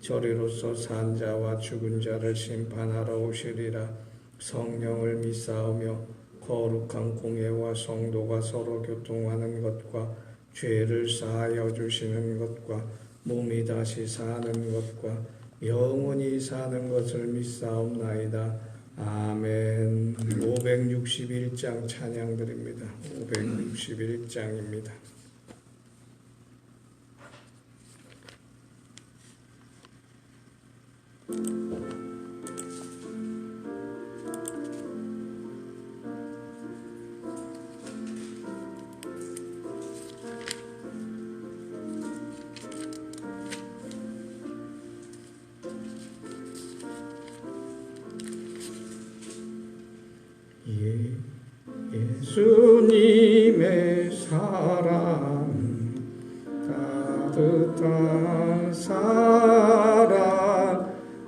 저리로서 산 자와 죽은 자를 심판하러 오시리라 성령을 믿사오며 거룩한 공예와 성도가 서로 교통하는 것과 죄를 사하여 주시는 것과 몸이 다시 사는 것과 영원히 사는 것을 믿사옵나이다. 아멘. 561장 찬양 드립니다. 561장입니다. 예수님의 사랑 따뜻한 사랑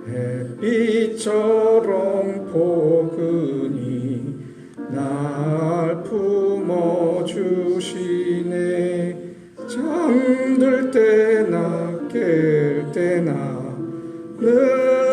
햇빛처럼 포근히 날 품어주시네. 잠들 때나 깰 때나 늘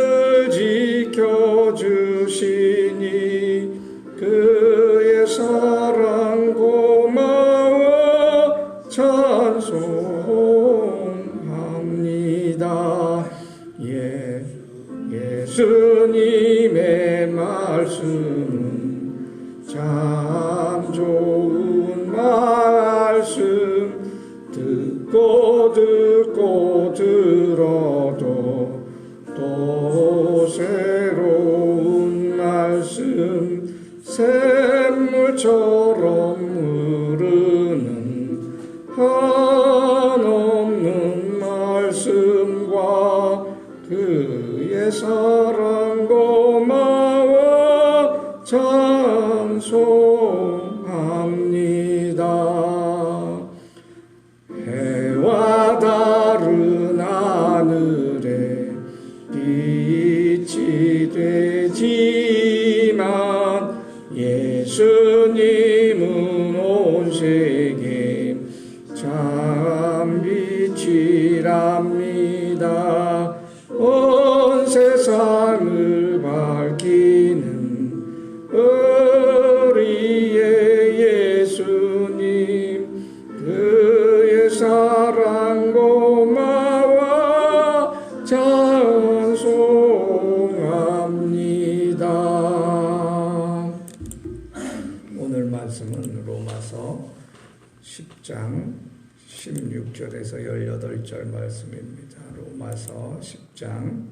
18절 말씀입니다. 로마서 10장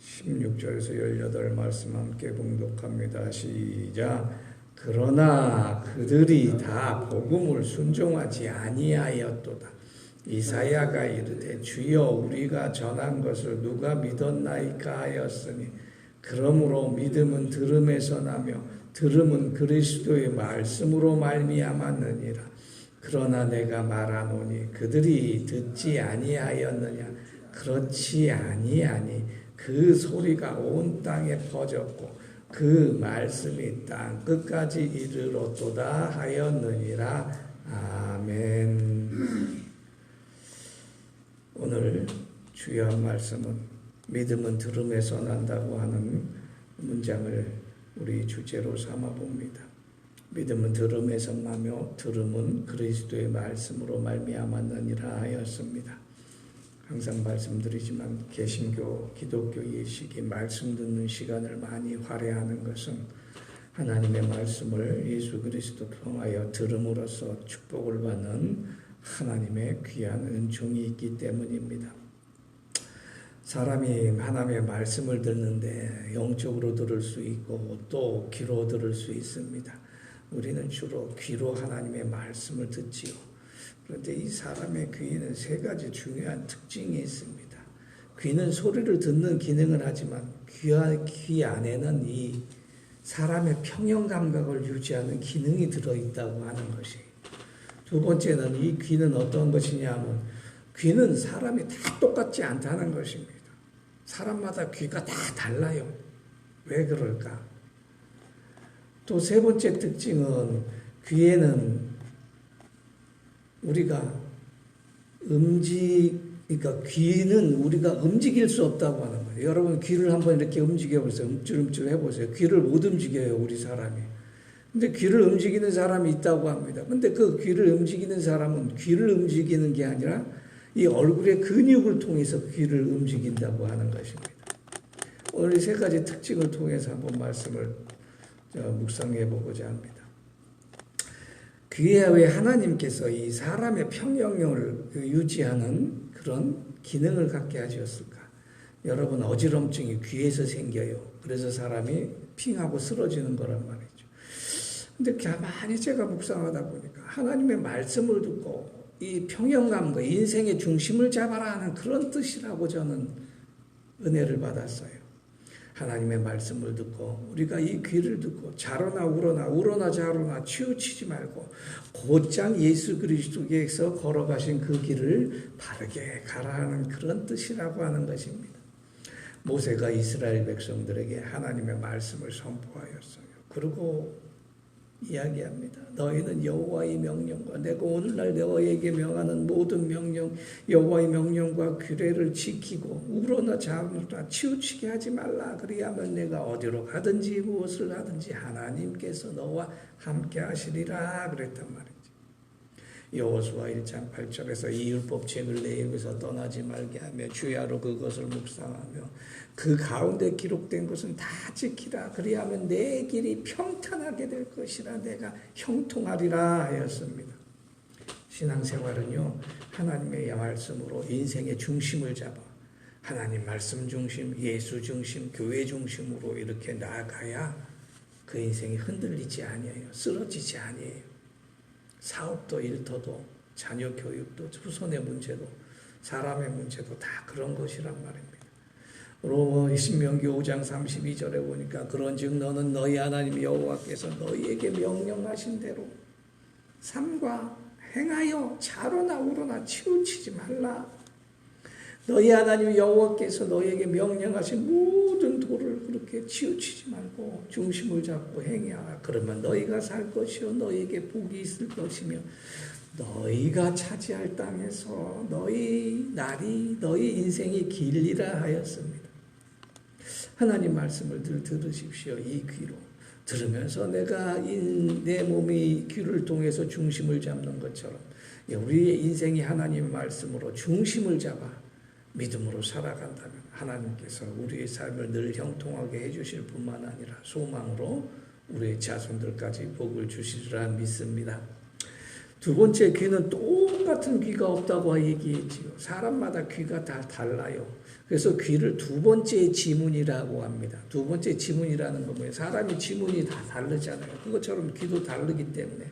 16절에서 18 말씀 함께 봉독합니다. 시작. 그러나 그들이 다 복음을 순종하지 아니하였도다. 이사야가 이르되 주여 우리가 전한 것을 누가 믿었나이까 하였으니 그러므로 믿음은 들음에서 나며 들음은 그리스도의 말씀으로 말미암았느니라. 그러나 내가 말하노니 그들이 듣지 아니하였느냐 그렇지 아니하니 그 소리가 온 땅에 퍼졌고 그 말씀이 땅 끝까지 이르렀도다 하였느니라 아멘. 오늘 주요한 말씀은 믿음은 들음에서 난다고 하는 문장을 우리 주제로 삼아 봅니다. 믿음은 들음에서 나며 들음은 그리스도의 말씀으로 말미암았느니라 하였습니다. 항상 말씀드리지만 개신교 기독교 예식이 말씀 듣는 시간을 많이 활용하는 것은 하나님의 말씀을 예수 그리스도 통하여 들음으로써 축복을 받는 하나님의 귀한 은총이 있기 때문입니다. 사람이 하나님의 말씀을 듣는데 영적으로 들을 수 있고 또 귀로 들을 수 있습니다. 우리는 주로 귀로 하나님의 말씀을 듣지요. 그런데 이 사람의 귀에는 세 가지 중요한 특징이 있습니다. 귀는 소리를 듣는 기능을 하지만 귀, 안- 귀 안에는 이 사람의 평형 감각을 유지하는 기능이 들어있다고 하는 것이. 두 번째는 이 귀는 어떤 것이냐면 귀는 사람이 다 똑같지 않다는 것입니다. 사람마다 귀가 다 달라요. 왜 그럴까? 또 세 번째 특징은 귀에는 우리가 음직, 그러니까 귀는 우리가 움직일 수 없다고 하는 거예요. 여러분 귀를 한번 이렇게 움직여 보세요. 움찔움찔 해보세요. 귀를 못 움직여요, 우리 사람이. 근데 귀를 움직이는 사람이 있다고 합니다. 근데 그 귀를 움직이는 사람은 귀를 움직이는 게 아니라 이 얼굴의 근육을 통해서 귀를 움직인다고 하는 것입니다. 오늘 이세 가지 특징을 통해서 한번 말씀을 저 묵상해 보고자 합니다. 귀에 왜 하나님께서 이 사람의 평형을 유지하는 그런 기능을 갖게 하셨을까? 여러분 어지럼증이 귀에서 생겨요. 그래서 사람이 핑하고 쓰러지는 거란 말이죠. 근데 가만히 제가 묵상하다 보니까 하나님의 말씀을 듣고 이 평형감과 인생의 중심을 잡아라 하는 그런 뜻이라고 저는 은혜를 받았어요. 하나님의 말씀을 듣고 우리가 이 귀를 듣고 자로나 우로나 우로나 자로나 치우치지 말고 곧장 예수 그리스도께서 걸어가신 그 길을 바르게 가라하는 그런 뜻이라고 하는 것입니다. 모세가 이스라엘 백성들에게 하나님의 말씀을 선포하였어요. 그리고 이야기합니다. 너희는 여호와의 명령과 내가 오늘날 너희에게 명하는 모든 명령 여호와의 명령과 규례를 지키고 우로나 자로나 치우치게 하지 말라. 그리하면 내가 어디로 가든지 무엇을 하든지 하나님께서 너와 함께 하시리라 그랬단 말이지. 여호수아 1장 8절에서 이 율법책을 내 입에서 떠나지 말게 하며 주야로 그것을 묵상하며 그 가운데 기록된 것은 다 지키라 그리하면 내 길이 평탄하게 될 것이라 내가 형통하리라 하였습니다. 신앙생활은요 하나님의 말씀으로 인생의 중심을 잡아 하나님 말씀 중심, 예수 중심, 교회 중심으로 이렇게 나아가야 그 인생이 흔들리지 아니에요. 쓰러지지 아니에요. 사업도 일터도 자녀 교육도 후손의 문제도 사람의 문제도 다 그런 것이란 말입니다. 로마 신명기 5장 32절에 보니까 그런즉 너는 너희 하나님 여호와께서 너희에게 명령하신 대로 삼과 행하여 자로나 우로나 치우치지 말라. 너희 하나님 여호와께서 너희에게 명령하신 모든 도를 그렇게 치우치지 말고 중심을 잡고 행하라. 그러면 너희가 살 것이요 너희에게 복이 있을 것이며 너희가 차지할 땅에서 너희 날이 너희 인생이 길리라 하였습니다. 하나님 말씀을 들 들으십시오. 이 귀로 들으면서 내가 인, 내 몸이 귀를 통해서 중심을 잡는 것처럼 우리의 인생이 하나님 말씀으로 중심을 잡아 믿음으로 살아간다면 하나님께서 우리의 삶을 늘 형통하게 해주실 뿐만 아니라 소망으로 우리의 자손들까지 복을 주시리라 믿습니다. 두 번째 귀는 똑같은 귀가 없다고 얘기했지요. 사람마다 귀가 다 달라요. 그래서 귀를 두 번째 지문이라고 합니다. 두 번째 지문이라는 건 뭐예요? 사람이 지문이 다 다르잖아요. 그것처럼 귀도 다르기 때문에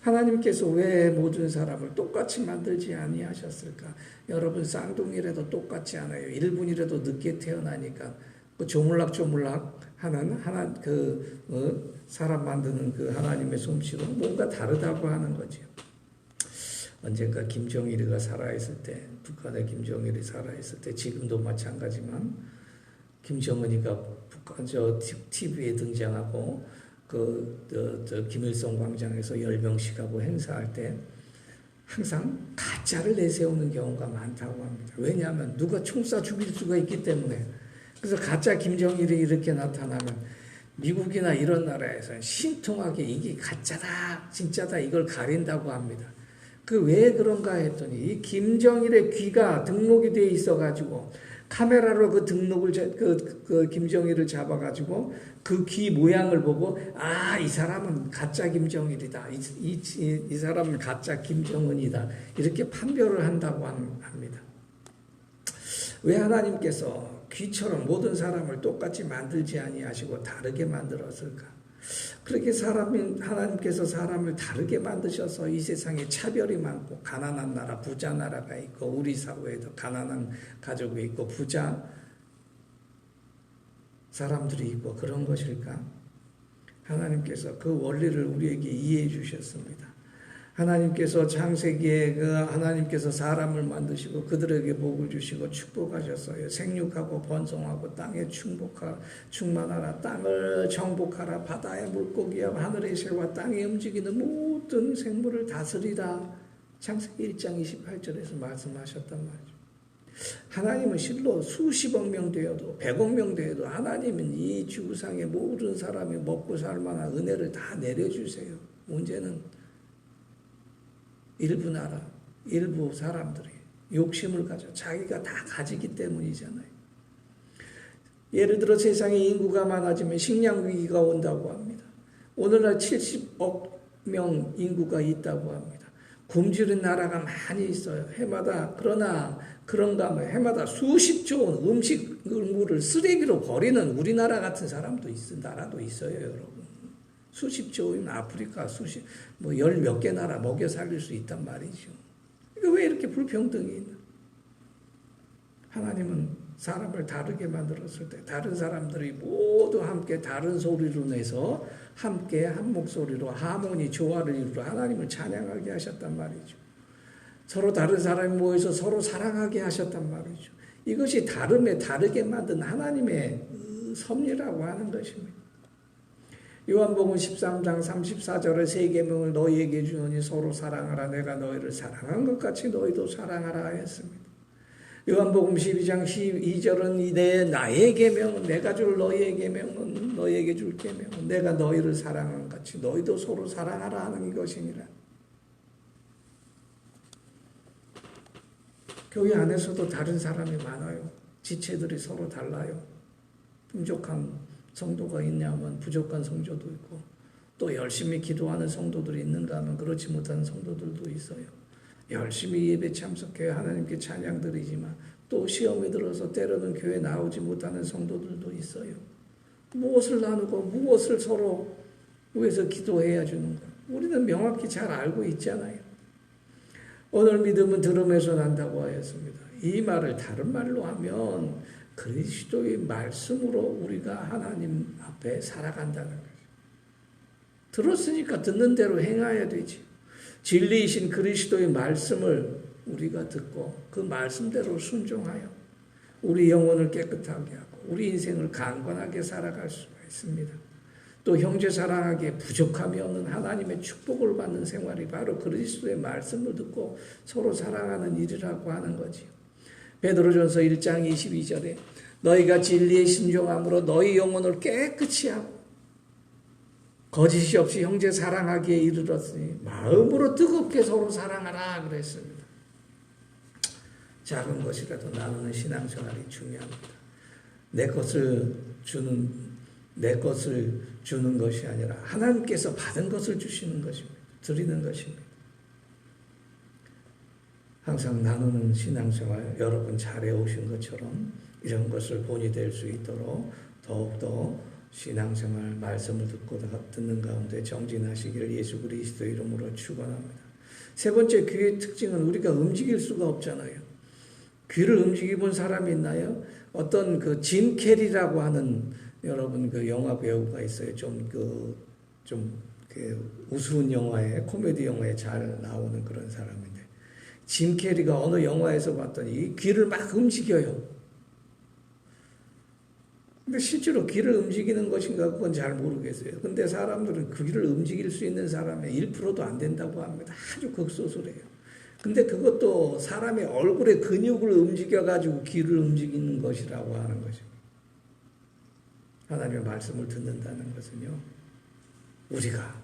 하나님께서 왜 모든 사람을 똑같이 만들지 아니하셨을까? 여러분 쌍둥이라도 똑같지 않아요. 1분이라도 늦게 태어나니까 그 조물락조물락 하는 하나 그 어, 사람 만드는 그 하나님의 솜씨로 뭔가 다르다고 하는 거죠. 언젠가 김정일이가 살아있을 때 북한의 김정일이 살아있을 때 지금도 마찬가지만 김정은이가 북한 저 TV에 등장하고 그, 저, 저 김일성 광장에서 열 명씩 하고 행사할 때 항상 가짜를 내세우는 경우가 많다고 합니다. 왜냐하면 누가 총 쏴 죽일 수가 있기 때문에. 그래서 가짜 김정일이 이렇게 나타나면 미국이나 이런 나라에서는 신통하게 이게 가짜다, 진짜다 이걸 가린다고 합니다. 그 왜 그런가 했더니 이 김정일의 귀가 등록이 돼 있어가지고 카메라로 그 등록을 그, 그 김정일을 잡아가지고 그 귀 모양을 보고 아 이 사람은 가짜 김정일이다 이, 이, 이 사람은 가짜 김정은이다 이렇게 판별을 한다고 합니다. 왜 하나님께서 귀처럼 모든 사람을 똑같이 만들지 아니하시고 다르게 만들었을까? 그렇게 사람이 하나님께서 사람을 다르게 만드셔서 이 세상에 차별이 많고 가난한 나라, 부자 나라가 있고 우리 사회에도 가난한 가족이 있고 부자 사람들이 있고 그런 것일까? 하나님께서 그 원리를 우리에게 이해해 주셨습니다. 하나님께서 창세기에 그 하나님께서 사람을 만드시고 그들에게 복을 주시고 축복하셨어요. 생육하고 번성하고 땅에 충복하 충만하라 땅을 정복하라 바다의 물고기와 하늘의 새와 땅에 움직이는 모든 생물을 다스리라. 창세기 1장 28절에서 말씀하셨단 말이죠. 하나님은 실로 수십억 명 되어도 백억 명 되어도 하나님은 이 지구상의 모든 사람이 먹고 살 만한 은혜를 다 내려주세요. 문제는 일부 나라, 일부 사람들이 욕심을 가져 자기가 다 가지기 때문이잖아요. 예를 들어 세상에 인구가 많아지면 식량 위기가 온다고 합니다. 오늘날 70억 명 인구가 있다고 합니다. 굶주린 나라가 많이 있어요. 해마다 그러나 그런가 하면 해마다 수십조 원 음식물을 쓰레기로 버리는 우리나라 같은 사람도 있어 나라도 있어요, 여러분. 수십 조인 아프리카 수십 뭐 열 몇 개 나라 먹여 살릴 수 있단 말이죠. 이거 왜 이렇게 불평등이 있나? 하나님은 사람을 다르게 만들었을 때 다른 사람들이 모두 함께 다른 소리로 내서 함께 한 목소리로 하모니 조화를 이루어 하나님을 찬양하게 하셨단 말이죠. 서로 다른 사람이 모여서 서로 사랑하게 하셨단 말이죠. 이것이 다름에 다르게 만든 하나님의 섭리라고 하는 것입니다. 요한복음 13장 34절에 세 계명을 너희에게 주노니 서로 사랑하라 내가 너희를 사랑한 것 같이 너희도 사랑하라 하였습니다. 요한복음 12장 12절은 내 나의 계명은 내가 줄 너희의 계명은 너희에게 줄 계명은 내가 너희를 사랑한 것 같이 너희도 서로 사랑하라 하는 것이니라. 교회 안에서도 다른 사람이 많아요. 지체들이 서로 달라요. 풍족한 성도가 있냐면 부족한 성도도 있고 또 열심히 기도하는 성도들이 있는가 하면 그렇지 못한 성도들도 있어요. 열심히 예배 참석해 하나님께 찬양 드리지만 또 시험에 들어서 때로는 교회 나오지 못하는 성도들도 있어요. 무엇을 나누고 무엇을 서로 위해서 기도해야 주는가. 우리는 명확히 잘 알고 있잖아요. 오늘 믿음은 들음에서 난다고 하였습니다. 이 말을 다른 말로 하면 그리스도의 말씀으로 우리가 하나님 앞에 살아간다는 거죠. 들었으니까 듣는 대로 행해야 되지. 진리이신 그리스도의 말씀을 우리가 듣고 그 말씀대로 순종하여 우리 영혼을 깨끗하게 하고 우리 인생을 강건하게 살아갈 수가 있습니다. 또 형제 사랑하기에 부족함이 없는 하나님의 축복을 받는 생활이 바로 그리스도의 말씀을 듣고 서로 사랑하는 일이라고 하는 거지요. 베드로전서 1장 22절에 너희가 진리에 신종함으로 너희 영혼을 깨끗이 하고 거짓이 없이 형제 사랑하기에 이르렀으니 마음으로 뜨겁게 서로 사랑하라 그랬습니다. 작은 것이라도 나누는 신앙생활이 중요합니다. 내 것을 주는 내 것을 주는 것이 아니라 하나님께서 받은 것을 주시는 것입니다. 드리는 것입니다. 항상 나누는 신앙생활 여러분 잘해 오신 것처럼 이런 것을 본이 될 수 있도록 더욱더 신앙생활 말씀을 듣고 듣는 가운데 정진하시기를 예수 그리스도 이름으로 축원합니다. 세 번째 귀의 특징은 우리가 움직일 수가 없잖아요. 귀를 움직이본 사람이 있나요? 어떤 그 짐 캐리라고 하는 여러분 그 영화 배우가 있어요. 좀 그좀 그 우스운 영화에 코미디 영화에 잘 나오는 그런 사람인데 짐 캐리가 어느 영화에서 봤더니 귀를 막 움직여요. 근데 실제로 귀를 움직이는 것인가 그건 잘 모르겠어요. 근데 사람들은 그 귀를 움직일 수 있는 사람의 1%도 안 된다고 합니다. 아주 극소수래요. 근데 그것도 사람의 얼굴의 근육을 움직여가지고 귀를 움직이는 것이라고 하는 것입니다. 하나님의 말씀을 듣는다는 것은요, 우리가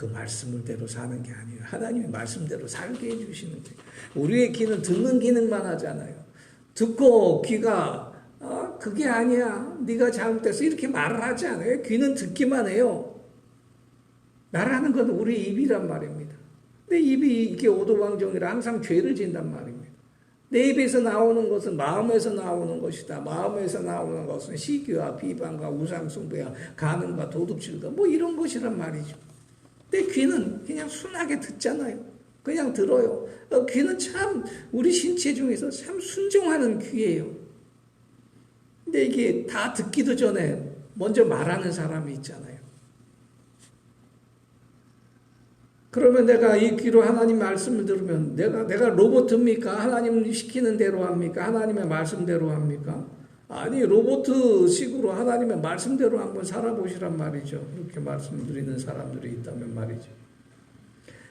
그 말씀대로 사는 게 아니에요. 하나님의 말씀대로 살게 해주시는 거예요. 우리의 귀는 듣는 기능만 하잖아요. 듣고 귀가 어, 그게 아니야. 네가 잘못돼서 이렇게 말을 하지 않아요. 귀는 듣기만 해요. 말하는 건 우리 입이란 말입니다. 근데 입이 이게 오도방정이라 항상 죄를 진단 말입니다. 내 입에서 나오는 것은 마음에서 나오는 것이다. 마음에서 나오는 것은 시기와 비방과 우상숭배와 가능과 도둑질과 뭐 이런 것이란 말이죠. 내 귀는 그냥 순하게 듣잖아요. 그냥 들어요. 어, 귀는 참 우리 신체 중에서 참 순종하는 귀예요. 근데 이게 다 듣기도 전에 먼저 말하는 사람이 있잖아요. 그러면 내가 이 귀로 하나님 말씀을 들으면 내가 내가 로봇입니까? 하나님 시키는 대로 합니까? 하나님의 말씀대로 합니까? 아니 로봇식으로 하나님의 말씀대로 한번 살아보시란 말이죠. 그렇게 말씀드리는 사람들이 있다면 말이죠.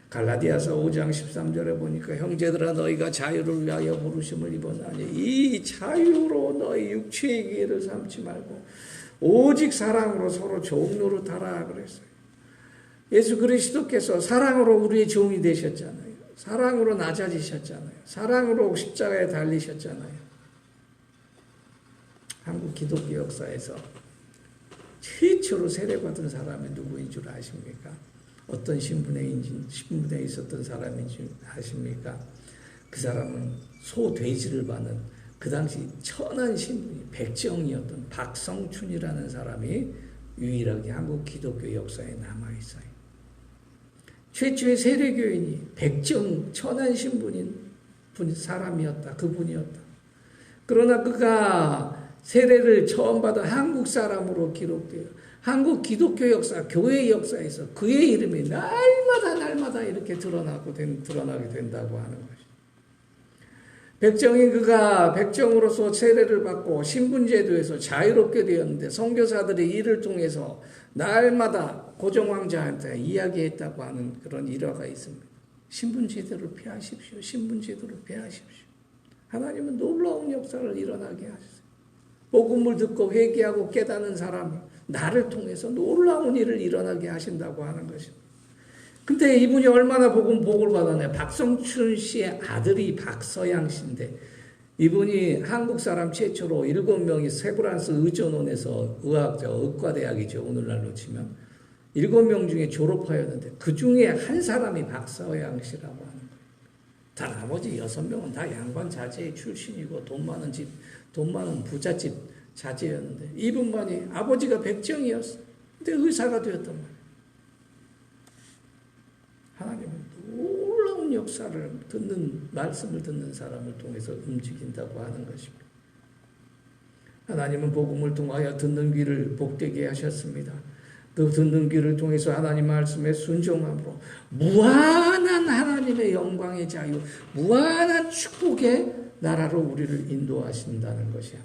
갈라디아서 5장 13절에 보니까 형제들아 너희가 자유를 위하여 부르심을 입었나니 이 자유로 너희 육체의 기회를 삼지 말고 오직 사랑으로 서로 좋은 노릇하라 그랬어요. 예수 그리스도께서 사랑으로 우리의 종이 되셨잖아요. 사랑으로 낮아지셨잖아요. 사랑으로 십자가에 달리셨잖아요. 한국 기독교 역사에서 최초로 세례받은 사람이 누구인 줄 아십니까? 어떤 신분에, 신분에 있었던 사람인지 아십니까? 그 사람은 소 돼지를 받는 그 당시 천한 신분이 백정이었던 박성춘이라는 사람이 유일하게 한국 기독교 역사에 남아있어요. 최초의 세례교인이 백정 천한 신분인 분, 사람이었다. 그분이었다. 그러나 그가 세례를 처음 받은 한국 사람으로 기록돼요. 한국 기독교 역사, 교회 역사에서 그의 이름이 날마다 날마다 이렇게 드러나고 된, 드러나게 된다고 하는 것이. 백정이 그가 백정으로서 세례를 받고 신분제도에서 자유롭게 되었는데 선교사들이 이를 통해서 날마다 고종왕자한테 이야기했다고 하는 그런 일화가 있습니다. 신분제도를 피하십시오. 신분제도를 피하십시오. 하나님은 놀라운 역사를 일어나게 하셨어요. 복음을 듣고 회개하고 깨닫는 사람이 나를 통해서 놀라운 일을 일어나게 하신다고 하는 것입니다. 근데 이분이 얼마나 복음 복을 받았냐. 박성춘 씨의 아들이 박서양 씨인데 이분이 한국 사람 최초로 일곱 명이 세브란스 의전원에서 의학, 의과대학이죠. 오늘날로 치면. 일곱 명 중에 졸업하였는데 그 중에 한 사람이 박서양 씨라고 하는 거예요. 다 나머지 여섯 명은 다 양반 자제의 출신이고 돈 많은 집, 돈 많은 부잣집 자제였는데 이분만이 아버지가 백정이었어. 근데 의사가 되었단 말이에요. 하나님은 놀라운 역사를 듣는 말씀을 듣는 사람을 통해서 움직인다고 하는 것입니다. 하나님은 복음을 통하여 듣는 귀를 복되게 하셨습니다. 그 듣는 귀를 통해서 하나님 말씀에 순종함으로 무한한 하나님의 영광의 자유, 무한한 축복의 나라로 우리를 인도하신다는 것이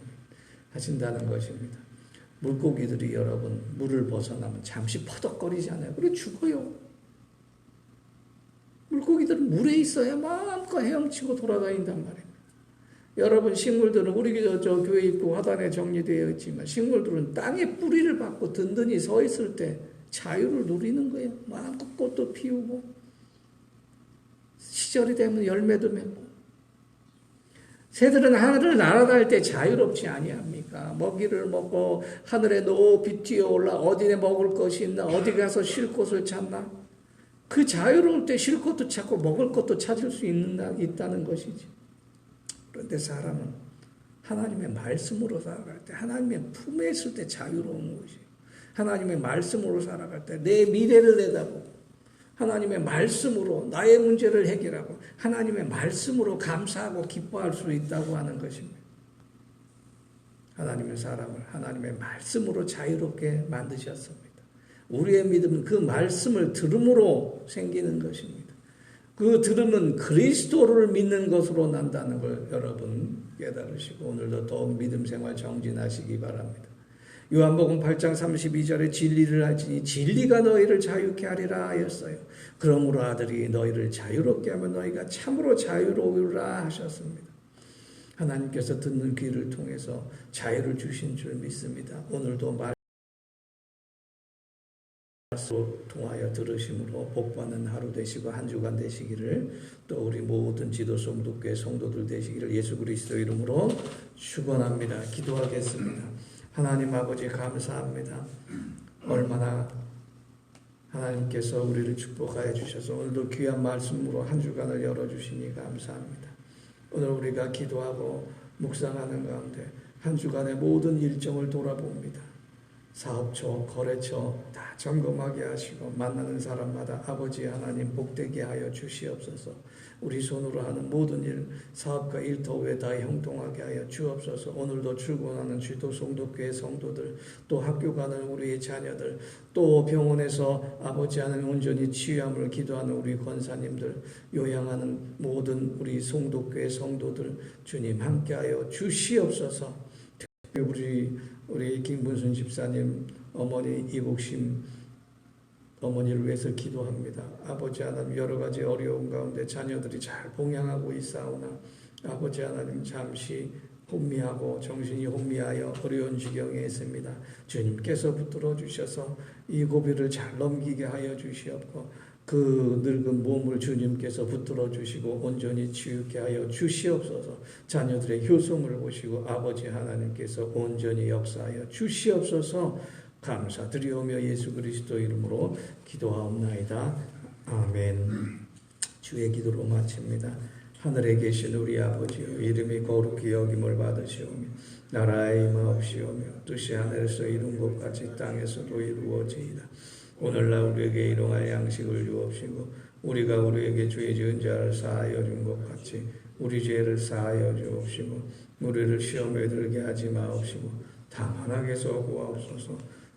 하신다는 것입니다. 물고기들이 여러분 물을 벗어나면 잠시 퍼덕거리잖아요. 그래 죽어요. 물고기들은 물에 있어야 마음껏 헤엄치고 돌아다닌단 말입니다. 여러분 식물들은 우리 저, 저 교회 입구 화단에 정리되어 있지만 식물들은 땅에 뿌리를 받고 든든히 서 있을 때 자유를 누리는 거예요. 마음껏 꽃도 피우고 시절이 되면 열매도 맺고 새들은 하늘을 날아다닐 때 자유롭지 아니합니까? 먹이를 먹고 하늘에 높이 뛰어 올라 어디에 먹을 것이 있나 어디 가서 쉴 곳을 찾나 그 자유로울 때 쉴 것도 찾고 먹을 것도 찾을 수 있는, 있다는 것이지. 그런데 사람은 하나님의 말씀으로 살아갈 때, 하나님의 품에 있을 때 자유로운 것이. 하나님의 말씀으로 살아갈 때, 내 미래를 내다보고, 하나님의 말씀으로 나의 문제를 해결하고, 하나님의 말씀으로 감사하고 기뻐할 수 있다고 하는 것입니다. 하나님의 사람을 하나님의 말씀으로 자유롭게 만드셨습니다. 우리의 믿음은 그 말씀을 들음으로 생기는 것입니다. 그 들음은 그리스도를 믿는 것으로 난다는 걸 여러분 깨달으시고 오늘도 더욱 믿음 생활 정진하시기 바랍니다. 요한복음 8장 32절에 진리를 하지니 진리가 너희를 자유케 하리라 하였어요. 그러므로 아들이 너희를 자유롭게 하면 너희가 참으로 자유로우라 하셨습니다. 하나님께서 듣는 귀를 통해서 자유를 주신 줄 믿습니다. 오늘도 말 통하여 들으심으로 복받는 하루 되시고 한 주간 되시기를 또 우리 모든 지도 성도교회 성도들 되시기를 예수 그리스도 이름으로 축원합니다. 기도하겠습니다. 하나님 아버지 감사합니다. 얼마나 하나님께서 우리를 축복하여 주셔서 오늘도 귀한 말씀으로 한 주간을 열어 주시니 감사합니다. 오늘 우리가 기도하고 묵상하는 가운데 한 주간의 모든 일정을 돌아봅니다. 사업처, 거래처 다 점검하게 하시고 만나는 사람마다 아버지 하나님 복되게 하여 주시옵소서. 우리 손으로 하는 모든 일, 사업과 일터에 다 형통하게 하여 주옵소서. 오늘도 출근하는 주도 성도교회 성도들, 또 학교 가는 우리의 자녀들, 또 병원에서 아버지 하나님 온전히 치유함을 기도하는 우리 권사님들, 요양하는 모든 우리 성도교회 성도들, 주님 함께하여 주시옵소서. 특히 우리 우리 김분순 집사님 어머니 이복심 어머니를 위해서 기도합니다. 아버지 하나님 여러 가지 어려운 가운데 자녀들이 잘 봉양하고 있사오나 아버지 하나님 잠시 혼미하고 정신이 혼미하여 어려운 지경에 있습니다. 주님께서 붙들어 주셔서 이 고비를 잘 넘기게 하여 주시옵고 그 늙은 몸을 주님께서 붙들어 주시고 온전히 치유케 하여 주시옵소서. 자녀들의 효성을 보시고 아버지 하나님께서 온전히 역사하여 주시옵소서. 감사드리오며 예수 그리스도 이름으로 기도하옵나이다. 아멘. 주의 기도로 마칩니다. 하늘에 계신 우리 아버지여 이름이 거룩히 여김을 받으시오며 나라의 임하옵시오며 뜻이 하늘에서 이룬 것 같이 땅에서도 이루어지이다. 오늘날 우리에게 일용할 양식을 주옵시고 우리가 우리에게 죄 지은 자를 사하여 준 것 같이 우리 죄를 사하여 주옵시고 우리를 시험에 들게 하지 마옵시고 다만 악에서 구하옵소서